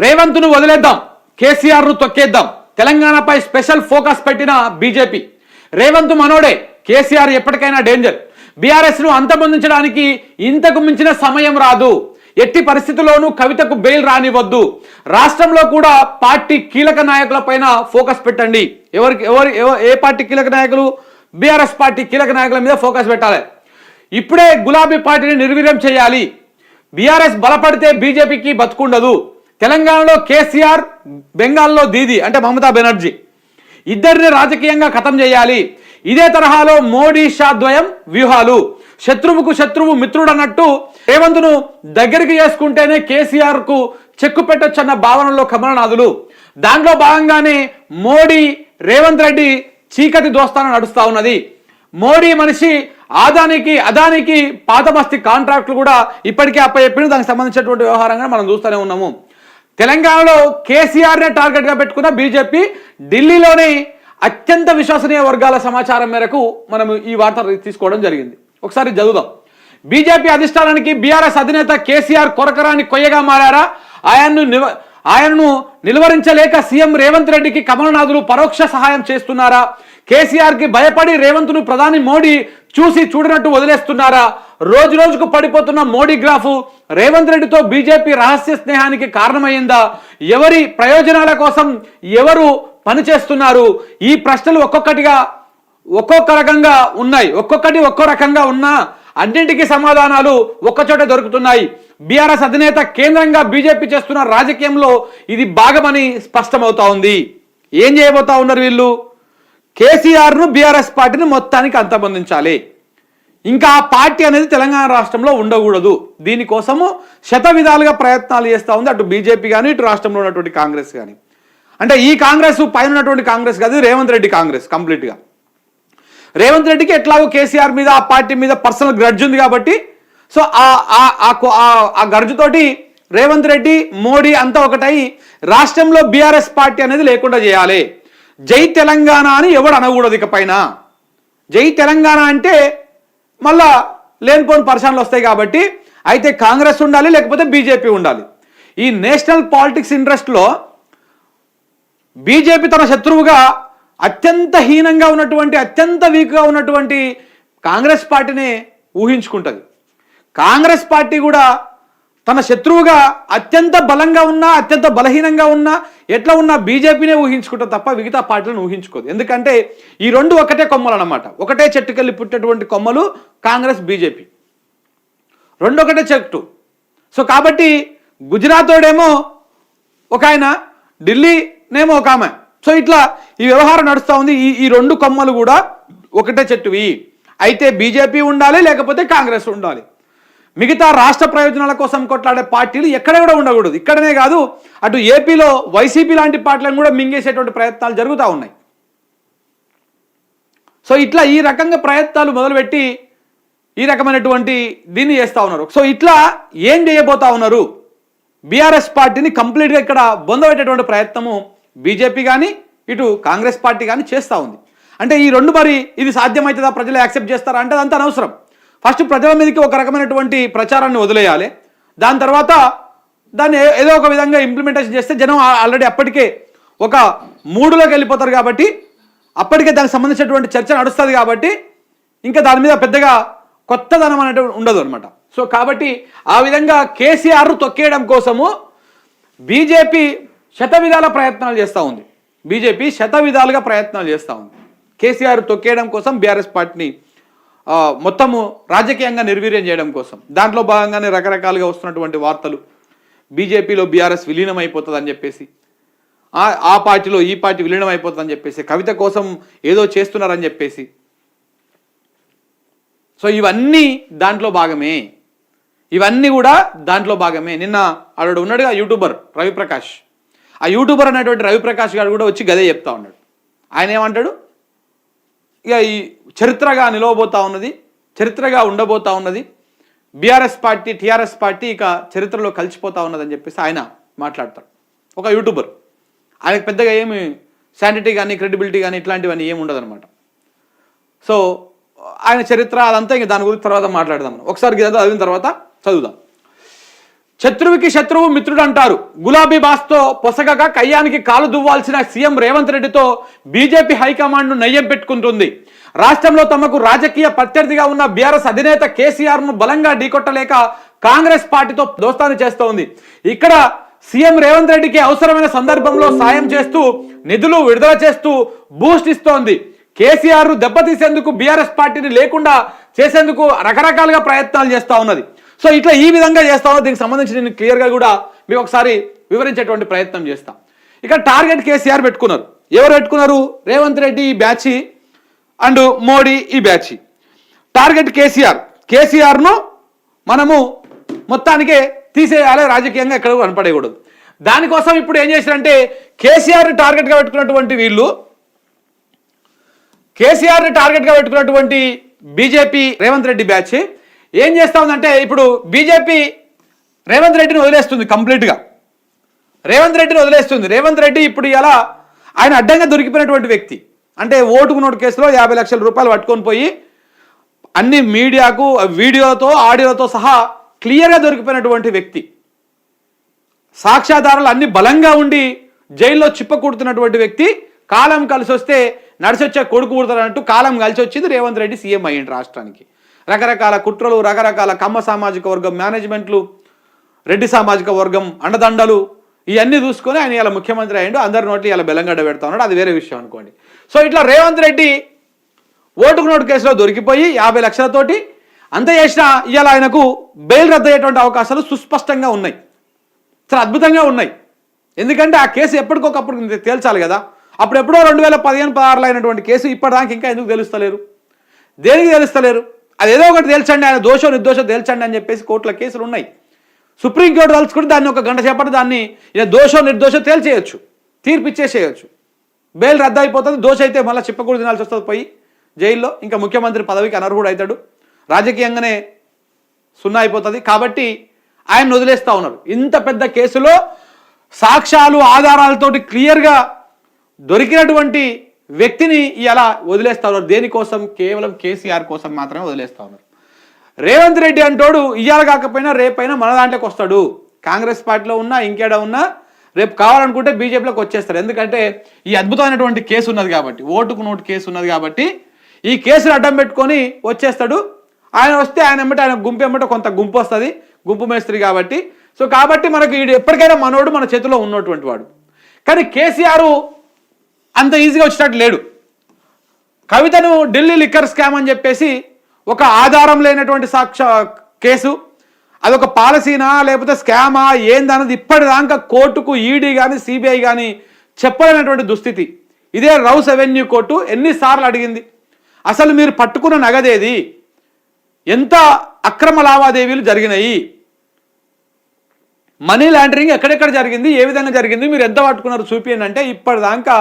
రేవంత్ను వదిలేద్దాం కేసీఆర్ను తొక్కేద్దాం. తెలంగాణపై స్పెషల్ ఫోకస్ పెట్టిన బీజేపీ. రేవంత్ మనోడే కేసీఆర్ ఎప్పటికైనా డేంజర్. బీఆర్ఎస్ను అంతమొందించడానికి ఇంతకు మించిన సమయం రాదు. ఎట్టి పరిస్థితుల్లోనూ కవితకు బెయిల్ రానివ్వద్దు. రాష్ట్రంలో కూడా పార్టీ కీలక నాయకుల పైన ఫోకస్ పెట్టండి. ఎవరికి ఎవరి ఏ పార్టీ కీలక నాయకులు? బీఆర్ఎస్ పార్టీ కీలక నాయకుల మీద ఫోకస్ పెట్టాలి. ఇప్పుడే గులాబీ పార్టీని నిర్వీర్యం చేయాలి. బీఆర్ఎస్ బలపడితే బీజేపీకి బతుకుండదు. తెలంగాణలో కేసీఆర్ బెంగాల్లో దీది అంటే మమతా బెనర్జీ. ఇద్దరిని రాజకీయంగా ఖతం చేయాలి. ఇదే తరహాలో మోడీ షా ద్వయం వ్యూహాలు. శత్రువుకు శత్రువు మిత్రుడు అన్నట్టు రేవంత్ను దగ్గరికి చేసుకుంటేనే కేసీఆర్కు చెక్కు పెట్టొచ్చన్న భావనలో కమలనాథులు. దాంట్లో భాగంగానే మోడీ రేవంత్ రెడ్డి చీకటి దోస్తాన నడుస్తూ ఉన్నది. మోడీ మనిషి ఆదానికి అదానికి పాతమస్తి కాంట్రాక్ట్లు కాంట్రాక్టులు కూడా ఇప్పటికే అప్పచెప్పిన దానికి సంబంధించినటువంటి వ్యవహారంగా మనం చూస్తూనే ఉన్నాము. తెలంగాణలో కేసీఆర్నే టార్గెట్గా పెట్టుకున్న బీజేపీ ఢిల్లీలోని అత్యంత విశ్వసనీయ వర్గాల సమాచారం మేరకు మనం ఈ వార్త తీసుకోవడం జరిగింది. ఒకసారి చదువుదాం. బీజేపీ అధిష్టానానికి బీఆర్ఎస్ అధినేత కేసీఆర్ కొరకరాని కొయ్యగా మారారా? ఆయన్ను నివ ఆయనను నిలువరించలేక సీఎం రేవంత్ రెడ్డికి కమలనాథులు పరోక్ష సహాయం చేస్తున్నారా? కేసీఆర్కి భయపడి రేవంత్ను ప్రధాని మోడీ చూసి చూడనట్టు వదిలేస్తున్నారా? రోజు రోజుకు పడిపోతున్న మోడీ గ్రాఫు రేవంత్ రెడ్డితో బీజేపీ రహస్య స్నేహానికి కారణమైందా? ఎవరి ప్రయోజనాల కోసం ఎవరు పనిచేస్తున్నారు? ఈ ప్రశ్నలు ఒక్కొక్కటిగా ఒక్కొక్క రకంగా ఉన్నాయి. ఒక్కొక్కటి ఒక్కో రకంగా ఉన్నా అన్నింటికీ సమాధానాలు ఒక్కచోట దొరుకుతున్నాయి. బీఆర్ఎస్ అధినేత కేంద్రంగా బీజేపీ చేస్తున్న రాజకీయంలో ఇది భాగమని స్పష్టమవుతా ఉంది. ఏం చేయబోతా ఉన్నారు వీళ్ళు? కేసీఆర్ను బీఆర్ఎస్ పార్టీని మొత్తానికి అంతమొందించాలి. ఇంకా ఆ పార్టీ అనేది తెలంగాణ రాష్ట్రంలో ఉండకూడదు. దీనికోసము శత విధాలుగా ప్రయత్నాలు చేస్తూ ఉంది. అటు బీజేపీ కానీ ఇటు రాష్ట్రంలో ఉన్నటువంటి కాంగ్రెస్ కానీ అంటే ఈ కాంగ్రెస్ పైన ఉన్నటువంటి కాంగ్రెస్ కాదు రేవంత్ రెడ్డి కాంగ్రెస్ కంప్లీట్గా రేవంత్ రెడ్డికి ఎట్లాగో కేసీఆర్ మీద ఆ పార్టీ మీద పర్సనల్ గ్రడ్జ్ ఉంది కాబట్టి సో ఆ ఆ- కో- ఆ- గర్జుతోటి రేవంత్ రెడ్డి మోడీ అంతా ఒకటై రాష్ట్రంలో బీఆర్ఎస్ పార్టీ అనేది లేకుండా చేయాలి. జై తెలంగాణ అని ఎవడు అనకూడదు ఇక పైన జై తెలంగాణ అంటే మళ్ళా లేనిపోని పరిశానలు వస్తాయి కాబట్టి అయితే కాంగ్రెస్ ఉండాలి లేకపోతే బీజేపీ ఉండాలి. ఈ నేషనల్ పాలిటిక్స్ ఇంట్రెస్ట్లో బీజేపీ తన శత్రువుగా అత్యంత హీనంగా ఉన్నటువంటి అత్యంత వీక్గా ఉన్నటువంటి కాంగ్రెస్ పార్టీని ఊహించుకుంటుంది. కాంగ్రెస్ పార్టీ కూడా తన శత్రువుగా అత్యంత బలంగా ఉన్నా అత్యంత బలహీనంగా ఉన్నా ఎట్లా ఉన్నా బీజేపీనే ఊహించుకుంటా తప్ప మిగతా పార్టీలను ఊహించుకోదు. ఎందుకంటే ఈ రెండు ఒకటే కొమ్మలు అన్నమాట ఒకటే చెట్టుకెళ్ళి పుట్టేటువంటి కొమ్మలు కాంగ్రెస్ బీజేపీ. రెండు ఒకటే చెట్టు. సో కాబట్టి గుజరాతోడేమో ఒక ఆయన ఢిల్లీనేమో ఒక ఆమె. సో ఇట్లా ఈ వ్యవహారం నడుస్తూ ఉంది. ఈ ఈ రెండు కొమ్మలు కూడా ఒకటే చెట్టువి. అయితే బీజేపీ ఉండాలి లేకపోతే కాంగ్రెస్ ఉండాలి. మిగతా రాష్ట్ర ప్రయోజనాల కోసం కొట్లాడే పార్టీలు ఎక్కడ కూడా ఉండకూడదు. ఇక్కడనే కాదు అటు ఏపీలో వైసీపీ లాంటి పార్టీలను కూడా మింగేసేటువంటి ప్రయత్నాలు జరుగుతూ ఉన్నాయి. సో ఇట్లా ఈ రకంగా ప్రయత్నాలు మొదలుపెట్టి ఈ రకమైనటువంటి దీన్ని చేస్తూ ఉన్నారు. సో ఇట్లా ఏం చేయబోతా ఉన్నారు? బీఆర్ఎస్ పార్టీని కంప్లీట్గా ఇక్కడ బొందబెట్టేటువంటి ప్రయత్నము బీజేపీ కానీ ఇటు కాంగ్రెస్ పార్టీ కానీ చేస్తూ ఉంది. అంటే ఈ రెండు మరి ఇది సాధ్యమవుతుందా ప్రజలు యాక్సెప్ట్ చేస్తారా? అంటే అదంతా అనవసరం. ఫస్ట్ ప్రజల మీదకి ఒక రకమైనటువంటి ప్రచారాన్ని వదిలేయాలి. దాని తర్వాత దాన్ని ఏదో ఒక విధంగా ఇంప్లిమెంటేషన్ చేస్తే జనం ఆల్రెడీ అప్పటికే ఒక మూడులోకి వెళ్ళిపోతారు కాబట్టి అప్పటికే దానికి సంబంధించినటువంటి చర్చ నడుస్తుంది కాబట్టి ఇంకా దాని మీద పెద్దగా కొత్తదనం అనేటువంటి ఉండదు అనమాట సో కాబట్టి ఆ విధంగా కేసీఆర్ తొక్కేయడం కోసము బీజేపీ శత విధాల ప్రయత్నాలు చేస్తూ ఉంది. బీజేపీ శత విధాలుగా ప్రయత్నాలు చేస్తూ ఉంది. కేసీఆర్ తొక్కేయడం కోసం బీఆర్ఎస్ పార్టీని మొత్తము రాజకీయంగా నిర్వీర్యం చేయడం కోసం. దాంట్లో భాగంగానే రకరకాలుగా వస్తున్నటువంటి వార్తలు. బీజేపీలో బీఆర్ఎస్ విలీనం అయిపోతుందని చెప్పేసి ఆ ఆ పార్టీలో ఈ పార్టీ విలీనం అయిపోతుందని చెప్పేసి కవిత కోసం ఏదో చేస్తున్నారని చెప్పేసి. సో ఇవన్నీ దాంట్లో భాగమే. ఇవన్నీ కూడా దాంట్లో భాగమే. నిన్న ఆవిడ ఉన్నాడుగా యూట్యూబర్ రవిప్రకాష్. ఆ యూట్యూబర్ అనేటువంటి రవిప్రకాష్ గారు కూడా వచ్చి గదే చెప్తా ఉన్నాడు. ఆయన ఏమంటాడు? ఇక ఈ చరిత్రగా నిలవబోతా ఉన్నది చరిత్రగా ఉండబోతా ఉన్నది. బీఆర్ఎస్ పార్టీ టీఆర్ఎస్ పార్టీ ఇక చరిత్రలో కలిసిపోతా ఉన్నదని చెప్పేసి ఆయన మాట్లాడతాడు. ఒక యూట్యూబర్. ఆయనకు పెద్దగా ఏమి శానిటీ కానీ క్రెడిబిలిటీ కానీ ఇట్లాంటివన్నీ ఏమి ఉండదన్నమాట. సో ఆయన చరిత్ర అదంతా ఇంక దాని గురించి తర్వాత మాట్లాడదాం ఒకసారి చదివిన తర్వాత చదువుదాం. శత్రువుకి శత్రువు మిత్రుడు అంటారు గులాబీ బాస్తో పొసగగా కయ్యానికి కాలు దువ్వాల్సిన సీఎం రేవంత్ రెడ్డితో బీజేపీ హైకమాండ్ను నయ్యం పెట్టుకుంటుంది. రాష్ట్రంలో తమకు రాజకీయ ప్రత్యర్థిగా ఉన్న బీఆర్ఎస్ అధినేత కేసీఆర్ను బలంగా ఢీకొట్టలేక కాంగ్రెస్ పార్టీతో దోస్తాను చేస్తోంది. ఇక్కడ సీఎం రేవంత్ రెడ్డికి అవసరమైన సందర్భంలో సాయం చేస్తూ నిధులు విడుదల చేస్తూ బూస్ట్ ఇస్తోంది. కేసీఆర్ దెబ్బతీసేందుకు బీఆర్ఎస్ పార్టీని లేకుండా చేసేందుకు రకరకాలుగా ప్రయత్నాలు చేస్తూ ఉన్నది. సో ఇట్లా ఈ విధంగా చేస్తామో దీనికి సంబంధించి నేను క్లియర్గా కూడా మీకు ఒకసారి వివరించేటువంటి ప్రయత్నం చేస్తాం. ఇక టార్గెట్ కేసీఆర్ పెట్టుకున్నారు. ఎవరు పెట్టుకున్నారు? రేవంత్ రెడ్డి ఈ బ్యాచి అండ్ మోడీ ఈ బ్యాచి. టార్గెట్ కేసీఆర్. కేసీఆర్ను మనము మొత్తానికే తీసేయాలి రాజకీయంగా ఎక్కడ కనపడేయకూడదు. దానికోసం ఇప్పుడు ఏం చేశారంటే కేసీఆర్ టార్గెట్గా పెట్టుకున్నటువంటి వీళ్ళు కేసీఆర్ని టార్గెట్గా పెట్టుకున్నటువంటి బీజేపీ రేవంత్ రెడ్డి బ్యాచ్ ఏం చేస్తా ఉందంటే ఇప్పుడు బీజేపీ రేవంత్ రెడ్డిని వదిలేస్తుంది కంప్లీట్గా. రేవంత్ రెడ్డిని వదిలేస్తుంది. రేవంత్ రెడ్డి ఇప్పుడు ఇలా ఆయన అడ్డంగా దొరికిపోయినటువంటి వ్యక్తి. అంటే ఓటుకు నోటు కేసులో యాభై లక్షల రూపాయలు పట్టుకొని పోయి అన్ని మీడియాకు వీడియోతో ఆడియోతో సహా క్లియర్గా దొరికిపోయినటువంటి వ్యక్తి. సాక్ష్యాధారాలు అన్ని బలంగా ఉండి జైల్లో చిప్పకూడుతున్నటువంటి వ్యక్తి. కాలం కలిసి వస్తే నడిచొచ్చే కొడుకు కూడతారంటూ కాలం కలిసి వచ్చింది రేవంత్ రెడ్డి సీఎం అయ్యింది రాష్ట్రానికి. రకరకాల కుట్రలు రకరకాల కమ్మ సామాజిక వర్గం మేనేజ్మెంట్లు రెడ్డి సామాజిక వర్గం అండదండలు ఇవన్నీ చూసుకొని ఆయన ఇలా ముఖ్యమంత్రి అయ్యాడు. అందరి నోట్లు ఇలా బెల్లంగడ్డ పెడతా ఉన్నాడు. అది వేరే విషయం అనుకోండి. సో ఇట్లా రేవంత్ రెడ్డి ఓటుకు నోటు కేసులో దొరికిపోయి యాభై లక్షలతోటి అంత చేసినా ఇవాళ ఆయనకు బెయిల్ రద్దయ్యేటువంటి అవకాశాలు సుస్పష్టంగా ఉన్నాయి. చాలా అద్భుతంగా ఉన్నాయి. ఎందుకంటే ఆ కేసు ఎప్పటికొకప్పుడు తేల్చాలి కదా. అప్పుడెప్పుడో రెండు వేల పదిహేను పదహారులో అయినటువంటి కేసు ఇప్పటిదాకా ఇంకా ఎందుకు తెలుస్తలేరు? దేనికి తెలుస్తలేరు? అది ఏదో ఒకటి తేల్చండి ఆయన దోషం నిర్దోషం తేల్చండి అని చెప్పేసి కోర్టుల కేసులు ఉన్నాయి. సుప్రీంకోర్టు తలుచుకుంటే దాన్ని ఒక గంట సేపటి దాన్ని ఇక దోషం నిర్దోషం తేల్చేయచ్చు తీర్పు ఇచ్చేసేయచ్చు. బెయిల్ రద్దు అయిపోతుంది దోష అయితే మళ్ళీ చెప్పకూడదు తినాల్సి వస్తుంది పోయి జైల్లో. ఇంకా ముఖ్యమంత్రి పదవికి అనర్హుడు అవుతాడు. రాజకీయంగానే సున్నా అయిపోతుంది. కాబట్టి ఆయన వదిలేస్తూ ఉన్నారు. ఇంత పెద్ద కేసులో సాక్ష్యాలు ఆధారాలతోటి క్లియర్గా దొరికినటువంటి వ్యక్తిని ఇలా వదిలేస్తా ఉన్నారు? దేనికోసం? కేవలం కేసీఆర్ కోసం మాత్రమే వదిలేస్తా ఉన్నారు. రేవంత్ రెడ్డి అంటోడు ఇవాళ కాకపోయినా రేపైనా మన దాంట్లోకి వస్తాడు. కాంగ్రెస్ పార్టీలో ఉన్నా ఇంకేడా ఉన్నా రేపు కావాలనుకుంటే బీజేపీలోకి వచ్చేస్తారు. ఎందుకంటే ఈ అద్భుతమైనటువంటి కేసు ఉన్నది కాబట్టి ఓటుకు నోటు కేసు ఉన్నది కాబట్టి ఈ కేసును అడ్డం పెట్టుకొని వచ్చేస్తాడు. ఆయన వస్తే ఆయన ఎమ్మటే ఆయన గుంపు ఎమ్మట కొంత గుంపు వస్తుంది. గుంపు మేస్త్రి కాబట్టి. సో కాబట్టి మనకు ఈడు ఎప్పటికైనా మనోడు మన చేతిలో ఉన్నటువంటి వాడు. కానీ కేసీఆర్ అంత ఈజీగా వచ్చినట్టు లేడు. కవితను ఢిల్లీ లిక్కర్ స్కామ్ అని చెప్పేసి ఒక ఆధారం లేనటువంటి సాక్ష కేసు అదొక పాలసీనా లేకపోతే స్కామా ఏందన్నది ఇప్పటిదాకా కోర్టుకు ఈడీ కానీ సిబిఐ కానీ చెప్పలేనటువంటి దుస్థితి. ఇదే రౌస్ అవెన్యూ కోర్టు ఎన్నిసార్లు అడిగింది. అసలు మీరు పట్టుకున్న నగదేది? ఎంత అక్రమ లావాదేవీలు జరిగినాయి? మనీ లాండరింగ్ ఎక్కడెక్కడ జరిగింది? ఏ విధంగా జరిగింది? మీరు ఎంత పట్టుకున్నారు? చూపియండి అంటే ఇప్పటిదాకా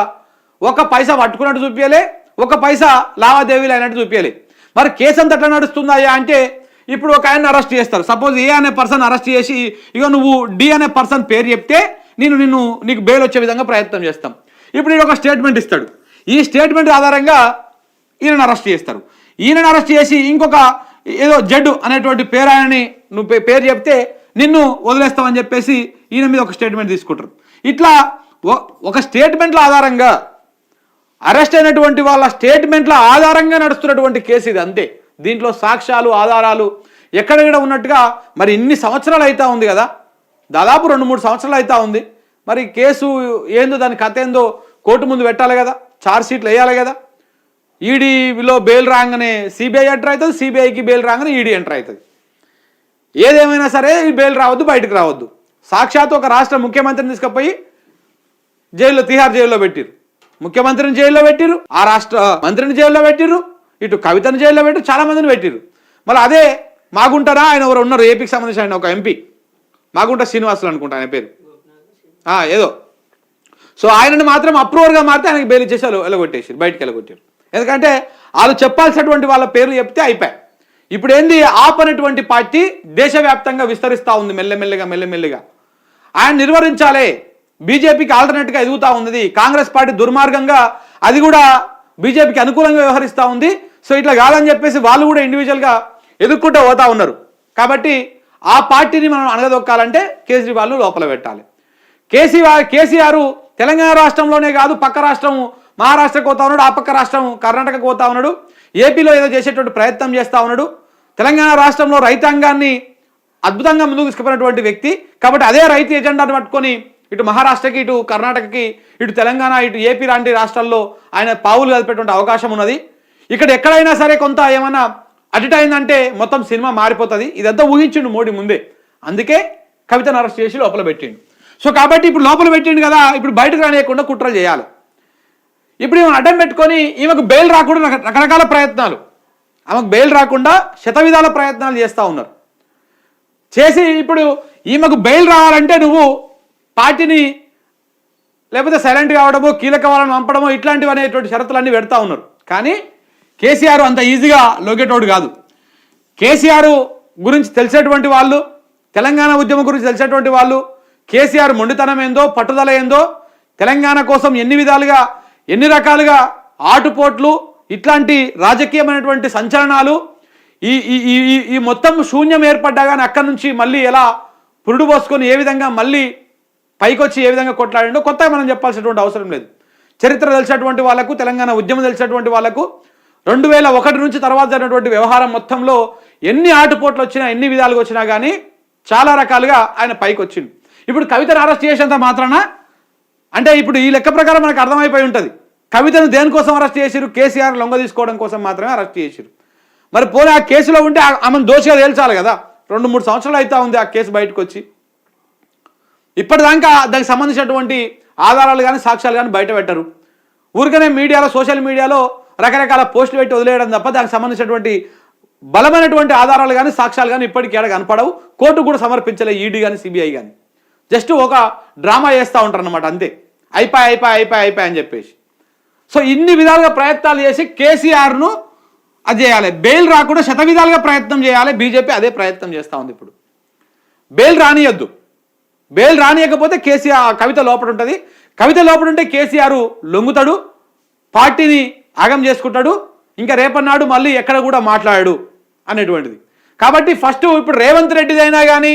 ఒక పైసా పట్టుకున్నట్టు చూపించలే ఒక పైసా లావాదేవీలు అయినట్టు చూపించాలి మరి కేసు అంత ఎట్లా నడుస్తుందా అంటే ఇప్పుడు ఒక ఆయన అరెస్ట్ చేస్తారు. సపోజ్ ఏ అనే పర్సన్ అరెస్ట్ చేసి ఇక నువ్వు డి అనే పర్సన్ పేరు చెప్తే నేను నిన్ను నీకు బెయిల్ వచ్చే విధంగా ప్రయత్నం చేస్తాం. ఇప్పుడు నేను ఒక స్టేట్మెంట్ ఇస్తాడు. ఈ స్టేట్మెంట్ ఆధారంగా ఈయనను అరెస్ట్ చేస్తారు. ఈయనను అరెస్ట్ చేసి ఇంకొక ఏదో జడ్డు అనేటువంటి పేరు ఆయనని నువ్వు పే- పేరు చెప్తే నిన్ను వదిలేస్తామని చెప్పేసి ఈయన మీద ఒక స్టేట్మెంట్ తీసుకుంటారు. ఇట్లా ఒక స్టేట్మెంట్ల ఆధారంగా అరెస్ట్ అయినటువంటి వాళ్ళ స్టేట్మెంట్ల ఆధారంగా నడుస్తున్నటువంటి కేసు ఇది అంతే. దీంట్లో సాక్ష్యాలు ఆధారాలు ఎక్కడెక్కడ ఉన్నట్టుగా మరి ఇన్ని సంవత్సరాలు అవుతా ఉంది కదా? దాదాపు రెండు మూడు సంవత్సరాలు అవుతా ఉంది. మరి కేసు ఏందో దాని కథ ఏందో కోర్టు ముందు పెట్టాలి కదా? చార్జ్ షీట్లు వేయాలి కదా? ఈడీలో బెయిల్ రాగానే సిబిఐ ఎంటర్ అవుతుంది సిబిఐకి బెయిల్ రాగానే ఈడీ ఎంటర్ అవుతుంది. ఏదేమైనా సరే ఈ బెయిల్ రావద్దు బయటకు రావద్దు. సాక్షాత్ ఒక రాష్ట్ర ముఖ్యమంత్రిని తీసుకుపోయి జైల్లో తిహార్ జైల్లో పెట్టిరు ముఖ్యమంత్రిని జైల్లో పెట్టిరు ఆ రాష్ట్ర మంత్రిని జైల్లో పెట్టిరు ఇటు కవితను జైల్లో పెట్టి చాలా మందిని పెట్టిరు మళ్ళీ అదే మాగుంటారా ఆయన ఎవరు ఉన్నారు ఏపీకి సంబంధించిన ఆయన ఒక ఎంపీ. మాగుంట శ్రీనివాసులు అనుకుంటా ఆయన పేరు. ఏదో. సో ఆయనని మాత్రం అప్రూవర్గా మారితే ఆయనకి బెయిల్ ఇచ్చేసి వెళ్ళగొట్టేసి వెళ్ళగొట్టేసారు బయటికి వెళ్ళగొట్టారు ఎందుకంటే వాళ్ళు చెప్పాల్సినటువంటి వాళ్ళ పేర్లు చెప్తే అయిపోయాయి. ఇప్పుడు ఏంది? ఆప్ అనేటువంటి పార్టీ దేశవ్యాప్తంగా విస్తరిస్తూ ఉంది మెల్లమెల్లగా మెల్లమెల్లగా. ఆయన నిర్వహించాలి. బీజేపీకి ఆల్టర్నేట్గా ఎదుగుతా ఉంది కాంగ్రెస్ పార్టీ దుర్మార్గంగా అది కూడా బీజేపీకి అనుకూలంగా వ్యవహరిస్తూ ఉంది. సో ఇట్లా కాదని చెప్పేసి వాళ్ళు కూడా ఇండివిజువల్గా ఎదుర్కొంటూ పోతా ఉన్నారు. కాబట్టి ఆ పార్టీని మనం అనగదొక్కాలంటే కేజ్రీవాల్ను లోపల పెట్టాలి. కేసీఆర్ కేసీఆర్ తెలంగాణ రాష్ట్రంలోనే కాదు పక్క రాష్ట్రం మహారాష్ట్రకు పోతా ఉన్నాడు ఆ పక్క రాష్ట్రం కర్ణాటకకు పోతా ఉన్నాడు ఏపీలో ఏదో చేసేటువంటి ప్రయత్నం చేస్తూ ఉన్నాడు. తెలంగాణ రాష్ట్రంలో రైతాంగాన్ని అద్భుతంగా ముందుకు తీసుకుపోయినటువంటి వ్యక్తి. కాబట్టి అదే రైతు ఎజెండాను పట్టుకొని ఇటు మహారాష్ట్రకి ఇటు కర్ణాటకకి ఇటు తెలంగాణ ఇటు ఏపీ లాంటి రాష్ట్రాల్లో ఆయన పావులు కలిపేటువంటి అవకాశం ఉన్నది. ఇక్కడ ఎక్కడైనా సరే కొంత ఏమైనా అడిట్ అయిందంటే మొత్తం సినిమా మారిపోతుంది. ఇదంతా ఊహించిండు మోడీ ముందే. అందుకే కవితను అరెస్ట్ చేసి లోపల పెట్టిండు. సో కాబట్టి ఇప్పుడు లోపల పెట్టిండు కదా ఇప్పుడు బయటకు రానియకుండా కుట్రలు చేయాలి. ఇప్పుడు ఈమె అడ్డం పెట్టుకొని ఈమెకు బెయిల్ రాకుండా రక- రకరకాల ప్రయత్నాలు. ఆమెకు బెయిల్ రాకుండా శతవిధాల ప్రయత్నాలు చేస్తూ ఉన్నారు. చేసి ఇప్పుడు ఈమెకు బెయిల్ రావాలంటే నువ్వు పార్టీని లేకపోతే సైలెంట్ కావడము కీలక వాళ్ళని పంపడము ఇట్లాంటివి అనేటువంటి షరతులన్నీ పెడతా ఉన్నారు. కానీ కేసీఆర్ అంత ఈజీగా లోకేటోడు కాదు. కేసీఆర్ గురించి తెలిసేటువంటి వాళ్ళు తెలంగాణ ఉద్యమం గురించి తెలిసేటువంటి వాళ్ళు కేసీఆర్ మొండితనం ఏందో పట్టుదల ఏందో తెలంగాణ కోసం ఎన్ని విధాలుగా ఎన్ని రకాలుగా ఆటుపోట్లు ఇట్లాంటి రాజకీయమైనటువంటి సంచలనాలు ఈ ఈ- ఈ ఈ మొత్తం శూన్యం ఏర్పడ్డా కానీ అక్కడి నుంచి మళ్ళీ ఎలా పురుడు పోసుకొని ఏ విధంగా మళ్ళీ పైకొచ్చి ఏ విధంగా కొట్లాడిండో కొత్తగా మనం చెప్పాల్సినటువంటి అవసరం లేదు. చరిత్ర తెలిసినటువంటి వాళ్ళకు తెలంగాణ ఉద్యమం తెలిసినటువంటి వాళ్ళకు రెండు వేల ఒకటి నుంచి తర్వాత జరిగినటువంటి వ్యవహారం మొత్తంలో ఎన్ని ఆటుపోట్లు వచ్చినా ఎన్ని విధాలుగా వచ్చినా కానీ చాలా రకాలుగా ఆయన పైకి వచ్చిండు ఇప్పుడు కవితను అరెస్ట్ చేసేంత మాత్రాన అంటే ఇప్పుడు ఈ లెక్క ప్రకారం మనకు అర్థమైపోయి ఉంటుంది. కవితను దేనికోసం అరెస్ట్ చేసిరు కేసీఆర్ లొంగ తీసుకోవడం కోసం మాత్రమే అరెస్ట్ చేసిరు మరి పోనీ ఆ కేసులో ఉంటే ఆ- ఆమెను దోషిగా తేల్చాలి కదా. రెండు మూడు సంవత్సరాలు అయితే ఉంది ఆ కేసు బయటకు వచ్చి ఇప్పటిదాకా దానికి సంబంధించినటువంటి ఆధారాలు కానీ సాక్ష్యాలు కానీ బయట పెట్టరు. ఊరికనే మీడియాలో సోషల్ మీడియాలో రకరకాల పోస్టులు పెట్టి వదిలేయడం తప్ప దానికి సంబంధించినటువంటి బలమైనటువంటి ఆధారాలు కానీ సాక్ష్యాలు కానీ ఇప్పటికీ ఏడ కనపడవు. కోర్టు కూడా సమర్పించలే ఈడీ కానీ సిబిఐ కానీ జస్ట్ ఒక డ్రామా చేస్తూ ఉంటారు అనమాట అంతే. అయిపోయి అయిపోయి అయిపోయి అయిపోయి అని చెప్పేసి. సో ఇన్ని విధాలుగా ప్రయత్నాలు చేసి కేసీఆర్ను అది చేయాలి. బెయిల్ రాకుండా శత విధాలుగా ప్రయత్నం చేయాలి. బీజేపీ అదే ప్రయత్నం చేస్తూ ఉంది ఇప్పుడు. బెయిల్ రానియద్దు. బెయిల్ రానియకపోతే కేసీఆర్ కవిత లోపల ఉంటుంది. కవిత లోపల ఉంటే కేసీఆర్ లొంగుతాడు పార్టీని ఆగం చేసుకుంటాడు ఇంకా రేపన్నాడు మళ్ళీ ఎక్కడ కూడా మాట్లాడాడు అనేటువంటిది. కాబట్టి ఫస్ట్ ఇప్పుడు రేవంత్ రెడ్డిది అయినా కానీ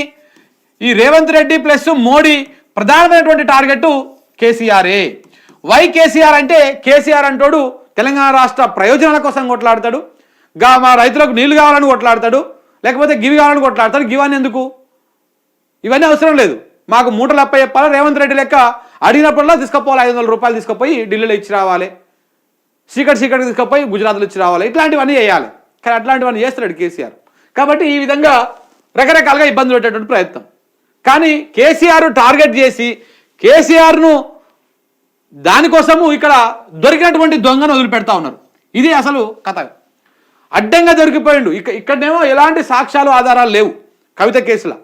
ఈ రేవంత్ రెడ్డి ప్లస్ మోడీ ప్రధానమైనటువంటి టార్గెట్ కేసీఆరే. వై కేసీఆర్ అంటే కేసీఆర్ అంటోడు తెలంగాణ రాష్ట్ర ప్రయోజనాల కోసం కొట్లాడతాడు. గా మా రైతులకు నీళ్ళు కావాలని కొట్లాడతాడు లేకపోతే గివి కావాలని కొట్లాడతాడు. గివాన్ని ఎందుకు? ఇవన్నీ అవసరం లేదు. మాకు మూటలు అప్ప చెప్పాలి రేవంత్ రెడ్డి లెక్క అడిగినప్పుడల్లా తీసుకుపోవాలి. ఐదు వందల రూపాయలు తీసుకుపోయి ఢిల్లీలో ఇచ్చి రావాలి. సీకట్ సీకట్ తీసుకుపోయి గుజరాత్లో ఇచ్చి రావాలి. ఇట్లాంటివన్నీ చేయాలి. కానీ అట్లాంటివన్నీ చేస్తున్నాడు కేసీఆర్. కాబట్టి ఈ విధంగా రకరకాలుగా ఇబ్బందులు పెట్టేటువంటి ప్రయత్నం. కానీ కేసీఆర్ టార్గెట్ చేసి కేసీఆర్ను దానికోసము ఇక్కడ దొరికినటువంటి దొంగను వదిలిపెడతా ఉన్నారు. ఇది అసలు కథ. అడ్డంగా దొరికిపోయిండు. ఇక ఇక్కడనేమో ఎలాంటి సాక్ష్యాలు ఆధారాలు లేవు. కవిత కేసులో.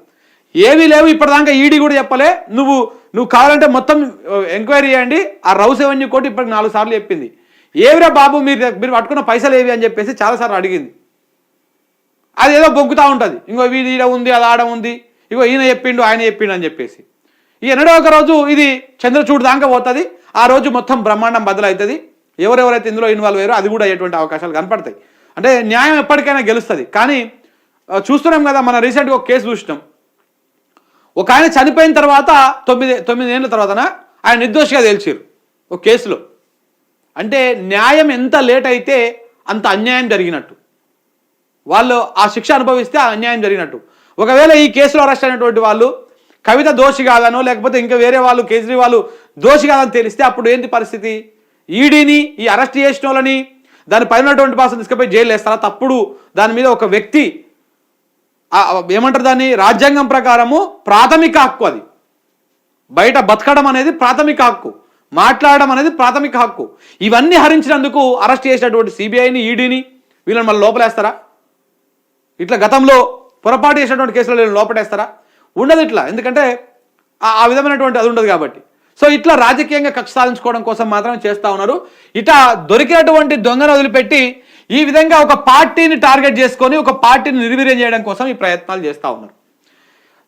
ఏమీ లేవు ఇప్పటిదాకా ఈడీ కూడా చెప్పలే. నువ్వు నువ్వు కావాలంటే మొత్తం ఎంక్వైరీ చేయండి. ఆ రౌస్ ఎవెన్యూ కోర్టు ఇప్పటికి నాలుగు సార్లు చెప్పింది. ఏవిరా బాబు మీరు మీరు పట్టుకున్న పైసలు ఏవి అని చెప్పేసి చాలాసార్లు అడిగింది. అది ఏదో బొగ్గుతూ ఉంటుంది. ఇంకో వీడి ఈడ ఉంది అది ఆడ ఉంది. ఇగో ఈయన చెప్పిండు ఆయన చెప్పిండు అని చెప్పేసి. ఈ ఎన్నడో ఒక రోజు ఇది చంద్రచూడు దాకా పోతుంది. ఆ రోజు మొత్తం బ్రహ్మాండం బదులవుతుంది ఎవరెవరైతే ఇందులో ఇన్వాల్వ్ అయ్యారో అది కూడా అయ్యేటువంటి అవకాశాలు కనపడతాయి. అంటే న్యాయం ఎప్పటికైనా గెలుస్తుంది. కానీ చూస్తున్నాం కదా మన రీసెంట్గా ఒక కేసు చూసినాం. ఒక ఆయన చనిపోయిన తర్వాత తొమ్మిది తొమ్మిది ఏళ్ళ తర్వాతన ఆయన నిర్దోషిగా తేల్చారు. ఒక కేసులో. అంటే న్యాయం ఎంత లేట్ అయితే అంత అన్యాయం జరిగినట్టు. వాళ్ళు ఆ శిక్ష అనుభవిస్తే ఆ అన్యాయం జరిగినట్టు. ఒకవేళ ఈ కేసులో అరెస్ట్ అయినటువంటి వాళ్ళు కవిత దోషి కాదనో లేకపోతే ఇంకా వేరే వాళ్ళు కేజ్రీవాల్ దోషి కాదని తెలిస్తే అప్పుడు ఏంటి పరిస్థితి? ఈడీని ఈ అరెస్ట్ చేసిన వాళ్ళని దాని పైన ఉన్నటువంటి పాసం తీసుకుపోయి జైలు వేస్తారా? తప్పుడు దాని మీద ఒక వ్యక్తి ఏమంటారు దాన్ని? రాజ్యాంగం ప్రకారము ప్రాథమిక హక్కు అది. బయట బతకడం అనేది ప్రాథమిక హక్కు. మాట్లాడడం అనేది ప్రాథమిక హక్కు. ఇవన్నీ హరించినందుకు అరెస్ట్ చేసినటువంటి సిబిఐని ఈడీని వీళ్ళని మళ్ళీ లోపలేస్తారా? ఇట్లా గతంలో పొరపాటు చేసినటువంటి కేసులో వీళ్ళని లోపడేస్తారా ఉండదు ఇట్లా. ఎందుకంటే ఆ- ఆ విధమైనటువంటి అది ఉండదు కాబట్టి. సో ఇట్లా రాజకీయంగా కక్ష సాధించుకోవడం కోసం మాత్రమే చేస్తూ ఉన్నారు. ఇట్లా దొరికినటువంటి దొంగను వదిలిపెట్టి ఈ విధంగా ఒక పార్టీని టార్గెట్ చేసుకొని ఒక పార్టీని నిర్వీర్యం చేయడం కోసం ఈ ప్రయత్నాలు చేస్తూ ఉన్నారు.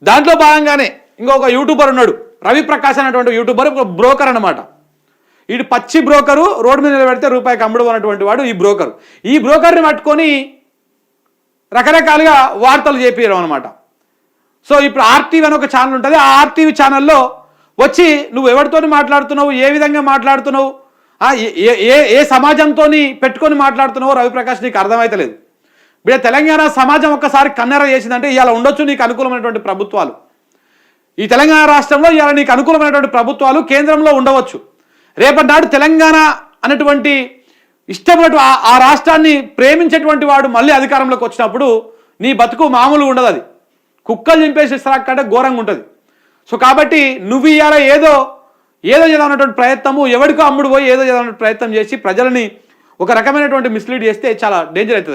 దాంట్లో భాగంగానే ఇంకొక యూట్యూబర్ ఉన్నాడు రవి ప్రకాష్ అనేటువంటి యూట్యూబర్ ఒక బ్రోకర్ అనమాట ఇటు పచ్చి బ్రోకరు రోడ్డు మీద నిలబెడితే రూపాయికి అమ్ముడు అన్నటువంటి వాడు ఈ బ్రోకర్. ఈ బ్రోకర్ని పట్టుకొని రకరకాలుగా వార్తలు చేపించడం అనమాట సో ఇప్పుడు ఆర్టీవీ అని ఒక ఛానల్ ఉంటుంది ఆ ఆర్టీవీ ఛానల్లో వచ్చి నువ్వు ఎవరితో మాట్లాడుతున్నావు ఏ విధంగా మాట్లాడుతున్నావు ఏ- ఏ- సమాజంతో పెట్టుకొని మాట్లాడుతున్నావో రవిప్రకాష్ నీకు అర్థమైతలేదు. ఇప్పుడు తెలంగాణ సమాజం ఒక్కసారి కన్నెర చేసిందంటే ఇవాళ ఉండొచ్చు నీకు అనుకూలమైనటువంటి ప్రభుత్వాలు. ఈ తెలంగాణ రాష్ట్రంలో ఇవాళ నీకు అనుకూలమైనటువంటి ప్రభుత్వాలు కేంద్రంలో ఉండవచ్చు. రేపటి నాడు తెలంగాణ అనేటువంటి ఇష్టమైనటువంటి ఆ- రాష్ట్రాన్ని ప్రేమించేటువంటి వాడు మళ్ళీ అధికారంలోకి వచ్చినప్పుడు నీ బతుకు మామూలుగా ఉండదు అది. కుక్కలు చింపేసి ఇస్తాకంటే ఘోరంగా ఉంటుంది. సో కాబట్టి నువ్వు ఇవాళ ఏదో ఏదో చేద్దామన్నటువంటి ప్రయత్నము ఎవరికో అమ్ముడు పోయి ఏదో చేద్దామన్న ప్రయత్నం చేసి ప్రజలని ఒక రకమైనటువంటి మిస్లీడ్ చేస్తే చాలా డేంజర్ అవుతుంది.